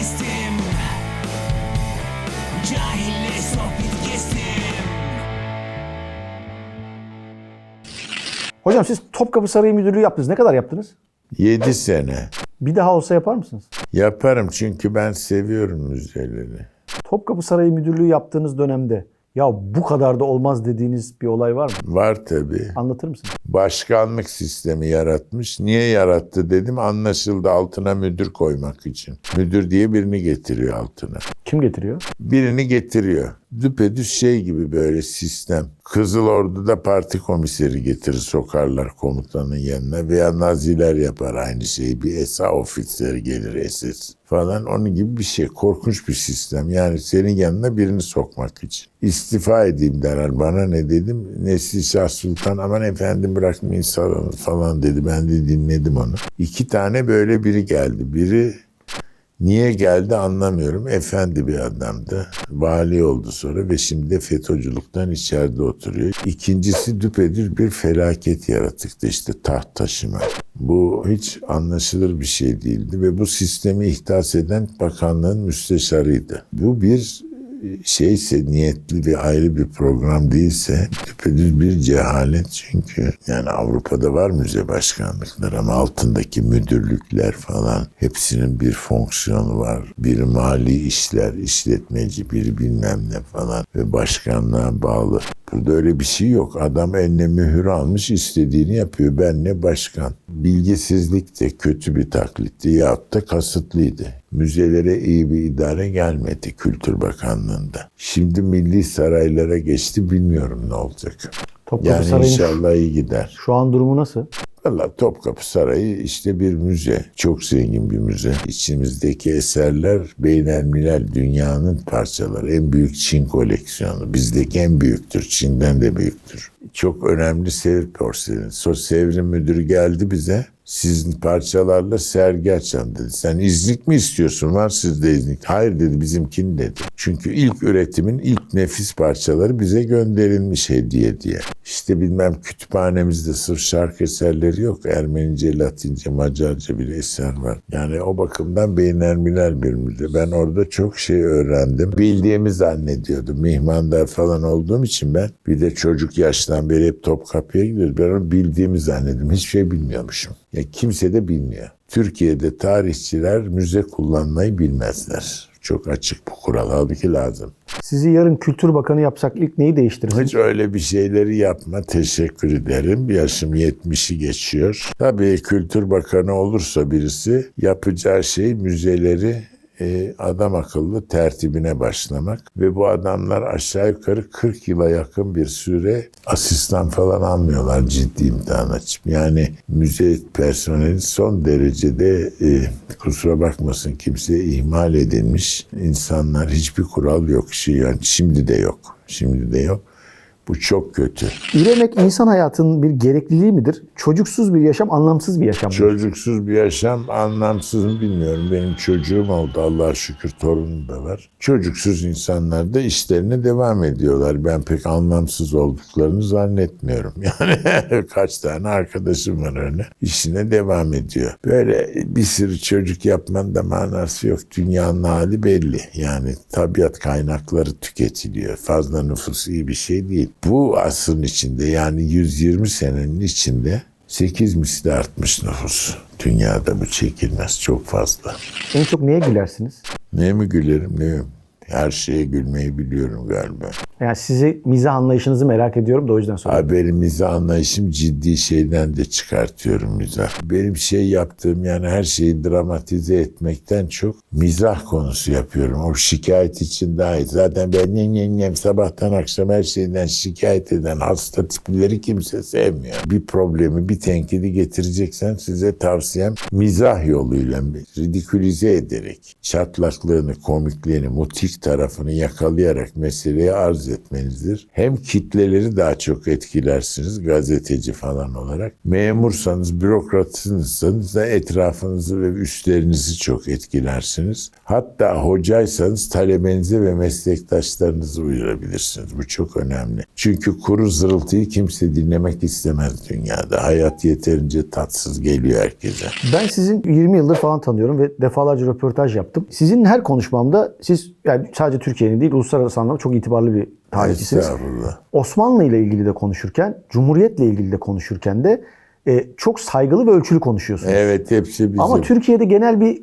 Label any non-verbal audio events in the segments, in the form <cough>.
kestim Cahille sohbet kestim Hocam siz Topkapı Sarayı Müdürlüğü yaptınız. Ne kadar yaptınız? 7 sene. Bir daha olsa yapar mısınız? Yaparım çünkü ben seviyorum müzeleri. Topkapı Sarayı Müdürlüğü yaptığınız dönemde ya bu kadar da olmaz dediğiniz bir olay var mı? Var tabii. Anlatır mısınız? Başkanlık sistemi yaratmış. Niye yarattı dedim anlaşıldı altına müdür koymak için. Müdür diye birini getiriyor altına. Kim getiriyor? Birini getiriyor. Düpedüz şey gibi böyle sistem. Kızıl Ordu'da parti komiseri getirir sokarlar komutanın yanına veya Naziler yapar aynı şeyi. Bir SA ofiseri gelir SS falan. Onun gibi bir şey. Korkunç bir sistem. Yani senin yanına birini sokmak için. İstifa edeyim derler. Bana ne dedim? Nesli Şah Sultan aman efendim bırakmayın falan dedi. Ben de dinledim onu. İki tane böyle biri geldi. Biri Niye geldi anlamıyorum. Efendi bir adamdı. Vali oldu sonra ve şimdi de FETÖ'cülükten içeride oturuyor. İkincisi düpedüz bir felaket yaratıktı işte taht taşıma. Bu hiç anlaşılır bir şey değildi ve bu sistemi ihdas eden bakanlığın müsteşarıydı. Bu bir şeyse niyetli bir ayrı bir program değilse düpedüz bir cehalet çünkü yani Avrupa'da var müze başkanlıkları ama altındaki müdürlükler falan hepsinin bir fonksiyonu var. Biri mali işler, işletmeci, biri bilmem ne falan ve başkanlığa bağlı. Burada öyle bir şey yok. Adam eline mühür almış istediğini yapıyor. Ben ne başkan. Bilgisizlik de kötü bir taklitti yahut da kasıtlıydı. Müzelere iyi bir idare gelmedi Kültür Bakanlığı'nda. Şimdi milli saraylara geçti bilmiyorum ne olacak. Topkapı Yani Sarayı'nın inşallah iyi gider. şu an durumu nasıl? Valla Topkapı Sarayı işte bir müze. Çok zengin bir müze. İçimizdeki eserler beynelmilel dünyanın parçaları. En büyük Çin koleksiyonu. Bizdeki en büyüktür. Çin'den de büyüktür. Çok önemli Sevr porselen. So Sevr'in müdürü geldi bize. Sizin parçalarla sergi dedi. Sen iznik mi istiyorsun? Var sizde iznik. Hayır dedi bizimkin dedi. Çünkü ilk üretimin ilk nefis parçaları bize gönderilmiş hediye diye. İşte bilmem kütüphanemizde sırf şarkı eserleri yok. Ermenice, Latince, Macarca bir eser var. Yani o bakımdan beynelmiler müze. Ben orada çok şey öğrendim. Bildiğimi zannediyordum. Mihmandar falan olduğum için ben bir de çocuk yaştan beri hep Topkapı'ya gidiyoruz. Ben onu bildiğimi zannediyordum. Hiçbir şey bilmiyormuşum. Ya kimse de bilmiyor. Türkiye'de tarihçiler müze kullanmayı bilmezler. Çok açık bu kural. Halbuki lazım. Sizi yarın Kültür Bakanı yapsak ilk neyi değiştirirsiniz? Hiç öyle bir şeyleri yapma. Teşekkür ederim. Yaşım 70'i geçiyor. Tabii Kültür Bakanı olursa birisi yapacağı şey müzeleri e, adam akıllı tertibine başlamak ve bu adamlar aşağı yukarı 40 yıla yakın bir süre asistan falan almıyorlar ciddi imtihan açıp. Yani müze personeli son derecede e, kusura bakmasın kimseye ihmal edilmiş insanlar hiçbir kural yok şey yani şimdi de yok. Şimdi de yok. Bu çok kötü. Üremek insan hayatının bir gerekliliği midir? Çocuksuz bir yaşam anlamsız bir yaşam mıdır? Çocuksuz bir yaşam anlamsız mı bilmiyorum. Benim çocuğum oldu Allah'a şükür torunum da var. Çocuksuz insanlar da işlerine devam ediyorlar. Ben pek anlamsız olduklarını zannetmiyorum. <laughs> Yani kaç tane arkadaşım var öyle. İşine devam ediyor. Böyle bir sürü çocuk yapmanın da manası yok. Dünyanın hali belli. Yani tabiat kaynakları tüketiliyor. Fazla nüfus iyi bir şey değil. Bu asrın içinde yani 120 senenin içinde 8 misli artmış nüfus. Dünyada bu çekilmez çok fazla. En çok neye gülersiniz? Ne mi gülerim ne mi? Her şeye gülmeyi biliyorum galiba. Yani sizi mizah anlayışınızı merak ediyorum da o yüzden soruyorum. Benim mizah anlayışım ciddi şeyden de çıkartıyorum mizah. Benim şey yaptığım yani her şeyi dramatize etmekten çok mizah konusu yapıyorum. O şikayet için daha iyi. Zaten ben nem nem sabahtan akşam her şeyden şikayet eden hasta tipleri kimse sevmiyor. Bir problemi, bir tenkidi getireceksen size tavsiyem mizah yoluyla ridikülize ederek çatlaklığını, komikliğini, mutik tarafını yakalayarak meseleyi arz benzetmenizdir. Hem kitleleri daha çok etkilersiniz gazeteci falan olarak. Memursanız, bürokratsınızsanız da etrafınızı ve üstlerinizi çok etkilersiniz. Hatta hocaysanız talebenizi ve meslektaşlarınızı uyarabilirsiniz. Bu çok önemli. Çünkü kuru zırıltıyı kimse dinlemek istemez dünyada. Hayat yeterince tatsız geliyor herkese. Ben sizin 20 yıldır falan tanıyorum ve defalarca röportaj yaptım. Sizin her konuşmamda siz yani sadece Türkiye'nin değil uluslararası anlamda çok itibarlı bir tarihçisiniz. Osmanlı ile ilgili de konuşurken, Cumhuriyet'le ilgili de konuşurken de e, çok saygılı ve ölçülü konuşuyorsunuz. Evet hepsi bizim. Ama Türkiye'de genel bir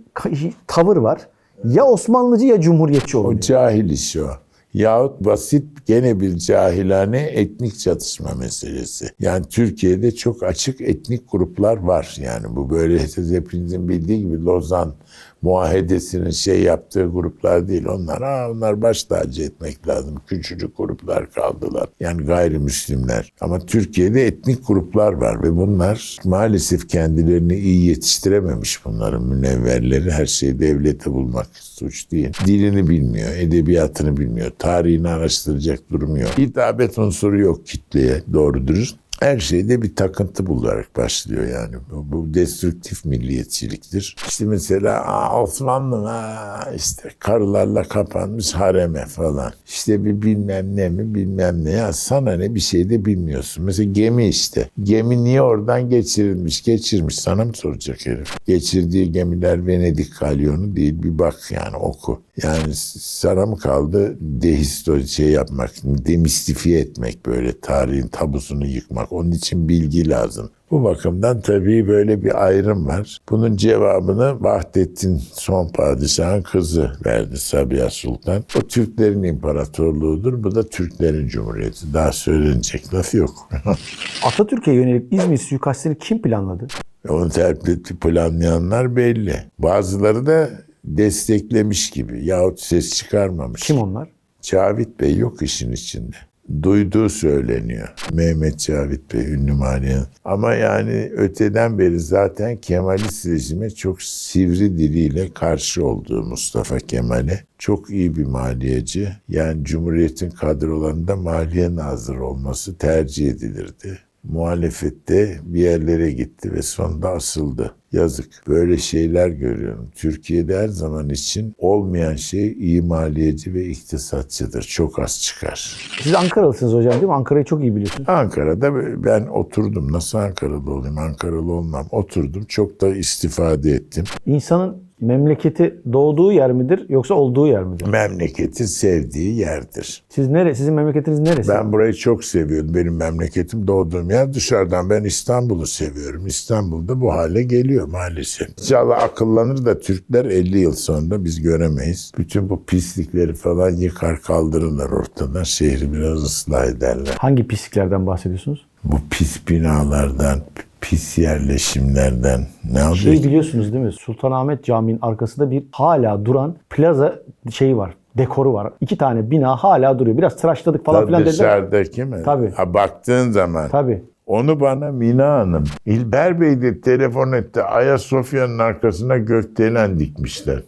tavır var. Ya Osmanlıcı ya Cumhuriyetçi O oluyor. cahil işi o. Yahut basit gene bir cahilane etnik çatışma meselesi. Yani Türkiye'de çok açık etnik gruplar var. Yani bu böyle hepinizin bildiği gibi Lozan muahedesinin şey yaptığı gruplar değil. Onlar ha onlar baş tacı etmek lazım. Küçücük gruplar kaldılar. Yani gayrimüslimler. Ama Türkiye'de etnik gruplar var ve bunlar maalesef kendilerini iyi yetiştirememiş bunların münevverleri. Her şeyi devlete bulmak suç değil. Dilini bilmiyor, edebiyatını bilmiyor, tarihini araştıracak durumu yok. Hitabet unsuru yok kitleye doğru dürüst. Her şeyde bir takıntı bularak başlıyor yani. Bu, bu destruktif milliyetçiliktir. İşte mesela Osmanlı ha, işte karılarla kapanmış hareme falan. İşte bir bilmem ne mi bilmem ne. Ya sana ne bir şey de bilmiyorsun. Mesela gemi işte. Gemi niye oradan geçirilmiş? Geçirmiş. Sana mı soracak herif? Geçirdiği gemiler Venedik galyonu değil. Bir bak yani oku. Yani sana mı kaldı dehisto şey yapmak, demistifiye etmek böyle tarihin tabusunu yıkmak. Onun için bilgi lazım. Bu bakımdan tabii böyle bir ayrım var. Bunun cevabını Vahdettin son padişahın kızı verdi Sabiha Sultan. O Türklerin imparatorluğudur. Bu da Türklerin cumhuriyeti. Daha söylenecek laf yok. <laughs> Atatürk'e yönelik İzmir suikastini kim planladı? Onu tertipli planlayanlar belli. Bazıları da desteklemiş gibi yahut ses çıkarmamış. Kim onlar? Cavit Bey yok işin içinde. Duyduğu söyleniyor. Mehmet Cavit Bey ünlü maliye. Ama yani öteden beri zaten Kemalist rejime çok sivri diliyle karşı olduğu Mustafa Kemal'e. Çok iyi bir maliyeci. Yani Cumhuriyet'in kadrolarında maliye nazırı olması tercih edilirdi muhalefette bir yerlere gitti ve sonunda asıldı. Yazık. Böyle şeyler görüyorum. Türkiye'de her zaman için olmayan şey iyi maliyeci ve iktisatçıdır. Çok az çıkar. Siz Ankaralısınız hocam değil mi? Ankara'yı çok iyi biliyorsunuz. Ankara'da ben oturdum. Nasıl Ankaralı olayım? Ankaralı olmam. Oturdum. Çok da istifade ettim. İnsanın memleketi doğduğu yer midir yoksa olduğu yer midir? Memleketi sevdiği yerdir. Siz nere? Sizin memleketiniz neresi? Ben burayı çok seviyorum. Benim memleketim doğduğum yer. Dışarıdan ben İstanbul'u seviyorum. İstanbul'da bu hale geliyor maalesef. İnşallah akıllanır da Türkler 50 yıl sonra biz göremeyiz. Bütün bu pislikleri falan yıkar kaldırırlar ortadan. Şehri biraz ıslah ederler. Hangi pisliklerden bahsediyorsunuz? Bu pis binalardan, pis yerleşimlerden ne Şey yapacak? biliyorsunuz değil mi? Sultanahmet Camii'nin arkasında bir hala duran plaza şeyi var. Dekoru var. İki tane bina hala duruyor. Biraz tıraşladık falan filan dediler. Dışarıdaki mi? Tabii. Ha, baktığın zaman. Tabii. Onu bana Mina Hanım, İlber Bey de telefon etti. Ayasofya'nın arkasına gökdelen dikmişler.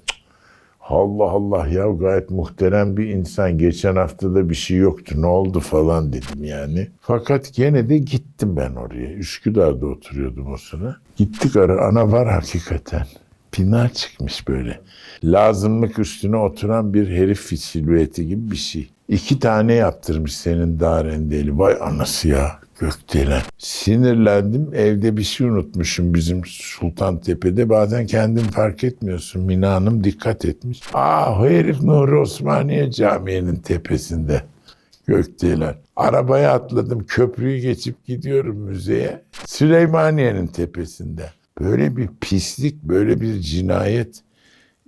Allah Allah ya gayet muhterem bir insan. Geçen haftada bir şey yoktu ne oldu falan dedim yani. Fakat gene de gittim ben oraya. Üsküdar'da oturuyordum o sıra. Gittik ara ana var hakikaten. Bina çıkmış böyle. Lazımlık üstüne oturan bir herif silüeti gibi bir şey. İki tane yaptırmış senin darendeli. Vay anası ya gökdelen. Sinirlendim. Evde bir şey unutmuşum bizim Sultantepe'de. Bazen kendin fark etmiyorsun. Mina Hanım dikkat etmiş. Aa o herif Nuri Osmaniye Camii'nin tepesinde. Gökdelen. Arabaya atladım. Köprüyü geçip gidiyorum müzeye. Süleymaniye'nin tepesinde. Böyle bir pislik, böyle bir cinayet.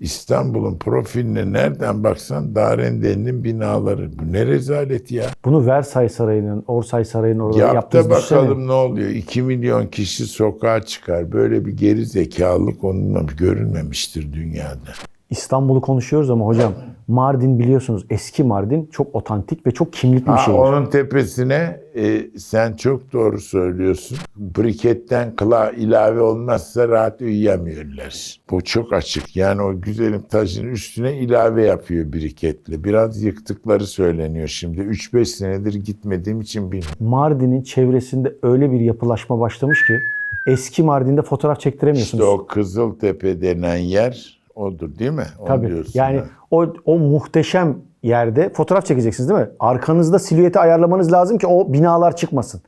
İstanbul'un profiline nereden baksan Darende'nin binaları. Bu ne rezalet ya. Bunu Versailles Sarayı'nın, Orsay Sarayı'nın orada Yap da yaptığınızı bakalım düşünsene. ne oluyor. 2 milyon kişi sokağa çıkar. Böyle bir geri zekalılık onunla görülmemiştir dünyada. İstanbul'u konuşuyoruz ama hocam Mardin biliyorsunuz eski Mardin çok otantik ve çok kimlikli bir Ha, şehir. onun tepesine e, sen çok doğru söylüyorsun. Briketten kıla ilave olmazsa rahat uyuyamıyorlar. Bu çok açık. Yani o güzelim taşın üstüne ilave yapıyor briketle. Biraz yıktıkları söyleniyor şimdi. 3-5 senedir gitmediğim için bilmiyorum. Mardin'in çevresinde öyle bir yapılaşma başlamış ki eski Mardin'de fotoğraf çektiremiyorsunuz. İşte o Kızıltepe denen yer odur değil mi? Onu Tabii. diyorsun Yani ha. o o muhteşem yerde fotoğraf çekeceksiniz değil mi? Arkanızda silüeti ayarlamanız lazım ki o binalar çıkmasın.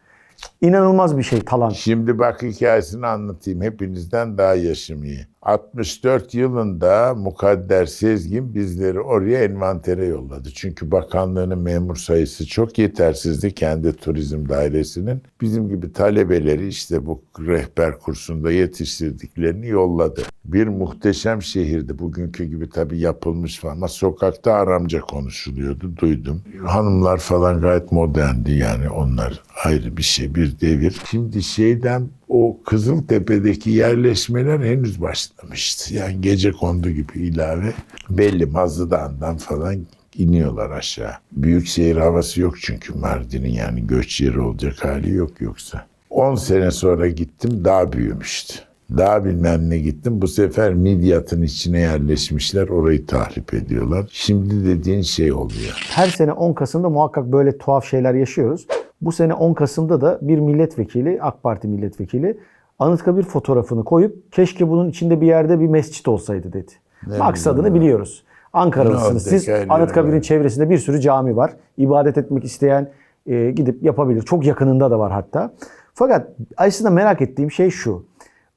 İnanılmaz bir şey talan. Şimdi bak hikayesini anlatayım. Hepinizden daha yaşım iyi. 64 yılında Mukadder Sezgin bizleri oraya envantere yolladı. Çünkü bakanlığının memur sayısı çok yetersizdi kendi turizm dairesinin. Bizim gibi talebeleri işte bu rehber kursunda yetiştirdiklerini yolladı. Bir muhteşem şehirdi. Bugünkü gibi tabii yapılmış falan ama sokakta Aramca konuşuluyordu. Duydum. Hanımlar falan gayet moderndi yani onlar ayrı bir şey, bir devir. Şimdi şeyden o Kızıltepe'deki yerleşmeler henüz başlamıştı. Yani gece kondu gibi ilave. Belli Mazlıdağ'dan falan iniyorlar aşağı. Büyükşehir havası yok çünkü Mardin'in yani göç yeri olacak hali yok yoksa. 10 sene sonra gittim daha büyümüştü. Daha bilmem ne gittim. Bu sefer Midyat'ın içine yerleşmişler. Orayı tahrip ediyorlar. Şimdi dediğin şey oluyor. Her sene 10 Kasım'da muhakkak böyle tuhaf şeyler yaşıyoruz. Bu sene 10 Kasım'da da bir milletvekili, AK Parti milletvekili Anıtkabir fotoğrafını koyup keşke bunun içinde bir yerde bir mescit olsaydı dedi. Maksadını biliyoruz. Ankaralısınız. Siz Anıtkabir'in öyle. çevresinde bir sürü cami var. İbadet etmek isteyen e, gidip yapabilir. Çok yakınında da var hatta. Fakat aslında merak ettiğim şey şu.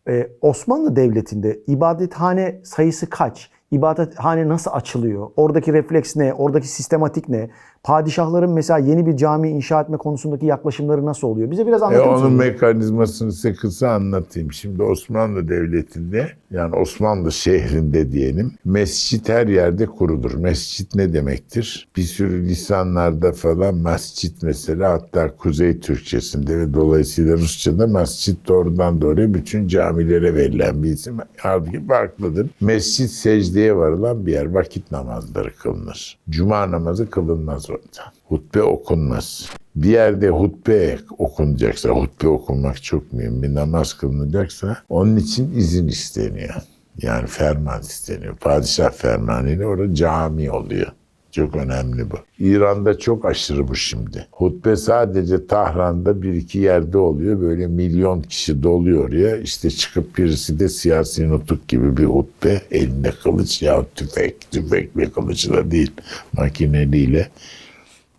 Ee, Osmanlı Devleti'nde ibadethane sayısı kaç? İbadethane nasıl açılıyor? Oradaki refleks ne? Oradaki sistematik ne? Padişahların mesela yeni bir cami inşa etme konusundaki yaklaşımları nasıl oluyor? Bize biraz E anlatır onun mısınız? mekanizmasını size kısa anlatayım. Şimdi Osmanlı Devleti'nde yani Osmanlı şehrinde diyelim mescit her yerde kurulur. Mescit ne demektir? Bir sürü lisanlarda falan mescit mesela hatta Kuzey Türkçesinde ve dolayısıyla Rusça'da mescit doğrudan doğruya bütün camilere verilen bir isim. Halbuki farklıdır. Mescit secdeye varılan bir yer. Vakit namazları kılınır. Cuma namazı kılınmaz orada. Hutbe okunmaz. Bir yerde hutbe okunacaksa, hutbe okunmak çok mühim, bir namaz kılınacaksa onun için izin isteniyor. Yani ferman isteniyor. Padişah fermanıyla orada cami oluyor. Çok önemli bu. İran'da çok aşırı bu şimdi. Hutbe sadece Tahran'da bir iki yerde oluyor. Böyle milyon kişi doluyor oraya. İşte çıkıp birisi de siyasi nutuk gibi bir hutbe. Elinde kılıç ya tüfek, tüfek ve kılıçla değil makineliyle.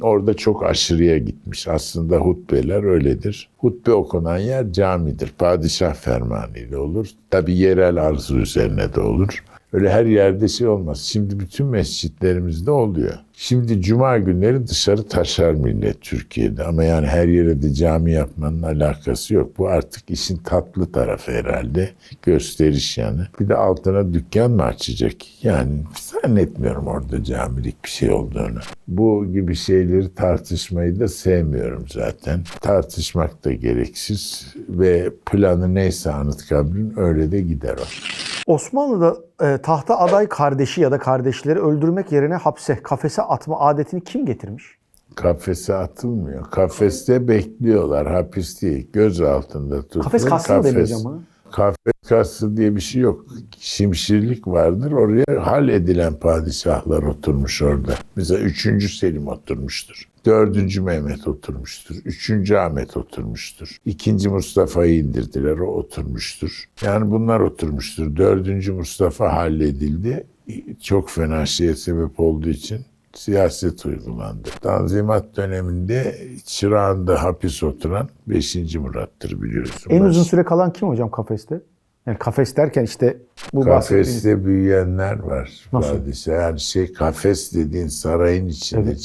Orada çok aşırıya gitmiş. Aslında hutbeler öyledir. Hutbe okunan yer camidir. Padişah fermanıyla olur. Tabi yerel arzu üzerine de olur. Öyle her yerde şey olmaz. Şimdi bütün mescitlerimizde oluyor. Şimdi cuma günleri dışarı taşar millet Türkiye'de. Ama yani her yere de cami yapmanın alakası yok. Bu artık işin tatlı tarafı herhalde. Gösteriş yani. Bir de altına dükkan mı açacak? Yani zannetmiyorum orada camilik bir şey olduğunu. Bu gibi şeyleri tartışmayı da sevmiyorum zaten. Tartışmak da gereksiz ve planı neyse Anıtkabir'in öyle de gider o. Osmanlı'da e, tahta aday kardeşi ya da kardeşleri öldürmek yerine hapse, kafese atma adetini kim getirmiş? Kafese atılmıyor. Kafeste bekliyorlar. Hapis değil. Göz altında tutulur. Kafes kastı mı hocam buna? Kafes kastı diye bir şey yok. Şimşirlik vardır. Oraya hal edilen padişahlar oturmuş orada. Mesela 3. Selim oturmuştur. 4. Mehmet oturmuştur. 3. Ahmet oturmuştur. 2. Mustafa'yı indirdiler. O oturmuştur. Yani bunlar oturmuştur. 4. Mustafa halledildi. Çok fena şeye sebep olduğu için siyaset uygulandı. Tanzimat döneminde çırağında hapis oturan 5. Murat'tır biliyorsun. En uzun süre kalan kim hocam kafeste? Yani kafes derken işte bu bahsettiğiniz... Kafeste büyüyenler var. Nasıl? Padişah. Yani şey kafes dediğin sarayın içinde.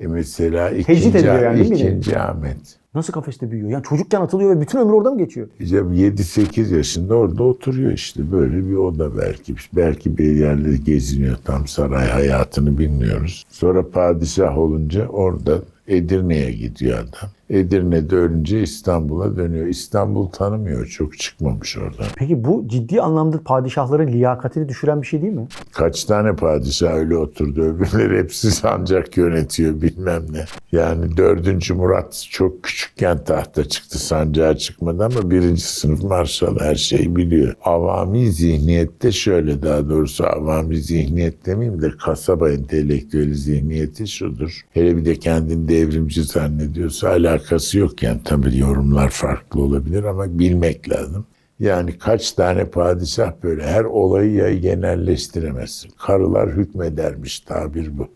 E mesela Tecrit ikinci, ediliyor yani değil mi? ikinci Ahmet. Nasıl kafeste büyüyor? Yani çocukken atılıyor ve bütün ömrü orada mı geçiyor? İşte 7-8 yaşında orada oturuyor işte. Böyle bir oda belki. Belki bir yerlerde geziniyor. Tam saray hayatını bilmiyoruz. Sonra padişah olunca orada Edirne'ye gidiyor adam. Edirne'de ölünce İstanbul'a dönüyor. İstanbul tanımıyor. Çok çıkmamış oradan. Peki bu ciddi anlamda padişahların liyakatini düşüren bir şey değil mi? Kaç tane padişah öyle oturdu. Öbürleri hepsi sancak yönetiyor bilmem ne. Yani 4. Murat çok küçükken tahta çıktı sancağa çıkmadı ama birinci sınıf marşal her şeyi biliyor. Avami zihniyette şöyle daha doğrusu avami zihniyet demeyeyim de kasaba entelektüeli zihniyeti şudur. Hele bir de kendini devrimci zannediyorsa alakası yok yani tabii yorumlar farklı olabilir ama bilmek lazım. Yani kaç tane padişah böyle her olayı ya genelleştiremezsin. Karılar hükmedermiş tabir bu.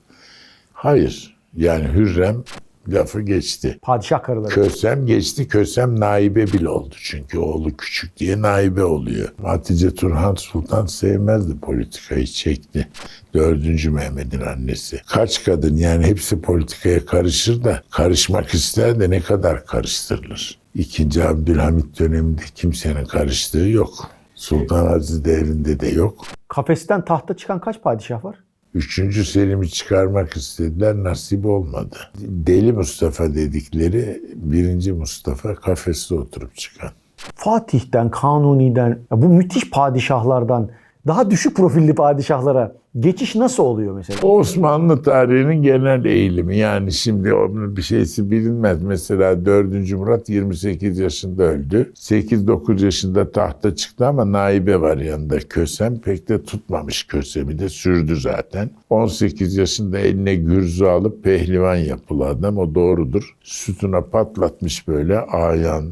Hayır. Yani Hürrem lafı geçti. Padişah karıları. Kösem geçti. Kösem naibe bile oldu. Çünkü oğlu küçük diye naibe oluyor. Hatice Turhan Sultan sevmezdi politikayı çekti. Dördüncü Mehmet'in annesi. Kaç kadın yani hepsi politikaya karışır da karışmak ister de ne kadar karıştırılır. İkinci Abdülhamit döneminde kimsenin karıştığı yok. Sultan Aziz devrinde de yok. Kafesten tahta çıkan kaç padişah var? Üçüncü Selim'i çıkarmak istediler, nasip olmadı. Deli Mustafa dedikleri birinci Mustafa kafeste oturup çıkan. Fatih'ten, Kanuni'den, bu müthiş padişahlardan daha düşük profilli padişahlara geçiş nasıl oluyor mesela? Osmanlı tarihinin genel eğilimi yani şimdi bir şeysi bilinmez. Mesela 4. Murat 28 yaşında öldü. 8-9 yaşında tahta çıktı ama naibe var yanında Kösem. Pek de tutmamış Kösem'i de sürdü zaten. 18 yaşında eline gürzü alıp pehlivan yapılı adam o doğrudur. Sütuna patlatmış böyle ayan,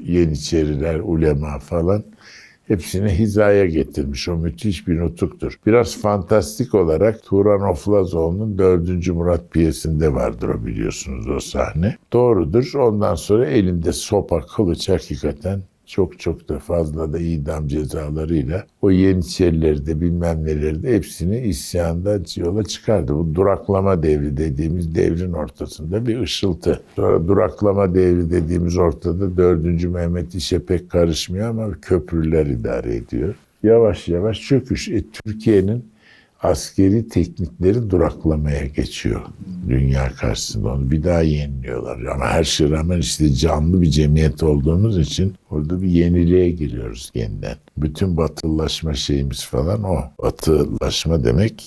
yeniçeriler, ulema falan. Hepsini <laughs> hizaya getirmiş. O müthiş bir nutuktur. Biraz fantastik olarak Turan Oflazoğlu'nun 4. Murat piyesinde vardır o biliyorsunuz o sahne. Doğrudur. Ondan sonra elinde sopa, kılıç hakikaten çok çok da fazla da idam cezalarıyla o Yeniçerileri de bilmem neleri de hepsini isyanda yola çıkardı. Bu duraklama devri dediğimiz devrin ortasında bir ışıltı. Sonra duraklama devri dediğimiz ortada 4. Mehmet işe pek karışmıyor ama köprüler idare ediyor. Yavaş yavaş çöküş. E, Türkiye'nin askeri teknikleri duraklamaya geçiyor dünya karşısında. Onu bir daha yeniliyorlar. Ama her şeye rağmen işte canlı bir cemiyet olduğumuz için orada bir yeniliğe giriyoruz yeniden. Bütün batılılaşma şeyimiz falan o. Batılılaşma demek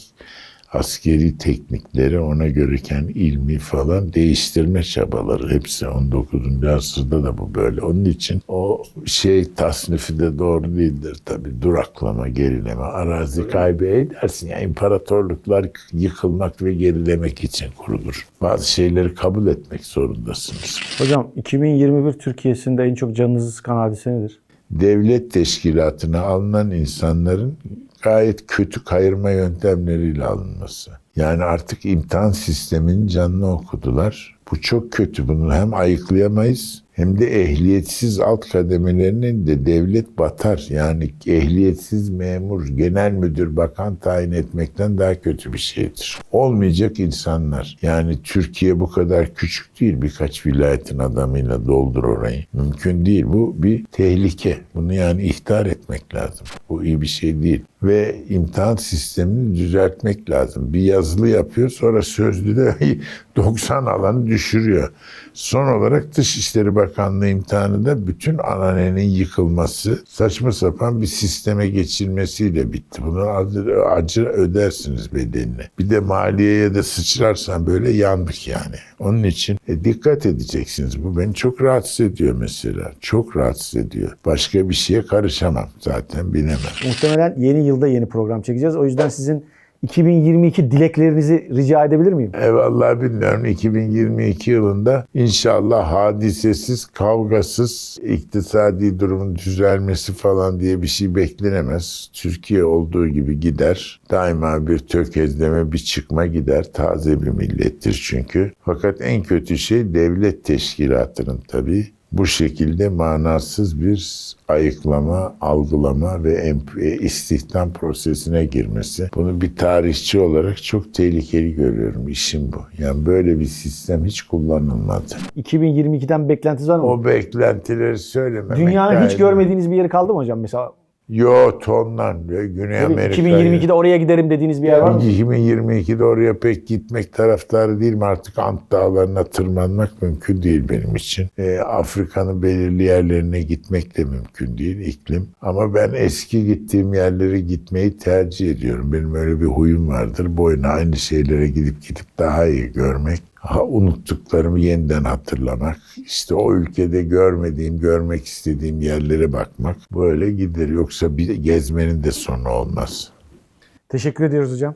askeri teknikleri ona göreken ilmi falan değiştirme çabaları hepsi 19. asırda da bu böyle. Onun için o şey tasnifi de doğru değildir tabii. Duraklama, gerileme, arazi kaybı edersin. Yani imparatorluklar yıkılmak ve gerilemek için kurulur. Bazı şeyleri kabul etmek zorundasınız. Hocam 2021 Türkiye'sinde en çok canınızı sıkan hadise nedir? devlet teşkilatına alınan insanların gayet kötü kayırma yöntemleriyle alınması. Yani artık imtihan sisteminin canını okudular. Bu çok kötü. Bunu hem ayıklayamayız hem de ehliyetsiz alt kademelerinin de devlet batar. Yani ehliyetsiz memur, genel müdür, bakan tayin etmekten daha kötü bir şeydir. Olmayacak insanlar. Yani Türkiye bu kadar küçük değil. Birkaç vilayetin adamıyla doldur orayı. Mümkün değil. Bu bir tehlike. Bunu yani ihtar etmek lazım. Bu iyi bir şey değil. Ve imtihan sistemini düzeltmek lazım. Bir yazılı yapıyor sonra sözlü de <laughs> 90 alanı düşürüyor. Son olarak Dışişleri Bakanlığı imtihanı da bütün ananenin yıkılması, saçma sapan bir sisteme geçilmesiyle bitti. Bunu acı, acı ödersiniz bedelini. Bir de maliyeye de sıçrarsan böyle yandık yani. Onun için e, dikkat edeceksiniz. Bu beni çok rahatsız ediyor mesela. Çok rahatsız ediyor. Başka bir şeye karışamam zaten bilemem. Muhtemelen yeni yılda yeni program çekeceğiz. O yüzden sizin 2022 dileklerinizi rica edebilir miyim? Eyvallah bilmiyorum 2022 yılında inşallah hadisesiz, kavgasız, iktisadi durumun düzelmesi falan diye bir şey beklenemez. Türkiye olduğu gibi gider. Daima bir tökezleme, bir çıkma gider. Taze bir millettir çünkü. Fakat en kötü şey devlet teşkilatının tabii bu şekilde manasız bir ayıklama, algılama ve e, istihdam prosesine girmesi. Bunu bir tarihçi olarak çok tehlikeli görüyorum. İşim bu. Yani böyle bir sistem hiç kullanılmadı. 2022'den beklentiniz var mı? O beklentileri söylememek Dünyanın hiç görmediğiniz bir yeri kaldı mı hocam? Mesela Yo tonlan. Ve Güney Tabii Amerika'ya. 2022'de oraya giderim dediğiniz bir yer var mı? 2022'de oraya pek gitmek taraftarı değilim. Artık Ant Dağları'na tırmanmak mümkün değil benim için. Ee, Afrika'nın belirli yerlerine gitmek de mümkün değil iklim. Ama ben eski gittiğim yerlere gitmeyi tercih ediyorum. Benim öyle bir huyum vardır. Boyuna aynı şeylere gidip gidip daha iyi görmek. Ha, unuttuklarımı yeniden hatırlamak. İşte o ülkede görmediğim, görmek istediğim yerlere bakmak. Böyle gider. Yoksa bir gezmenin de sonu olmaz. Teşekkür ediyoruz hocam.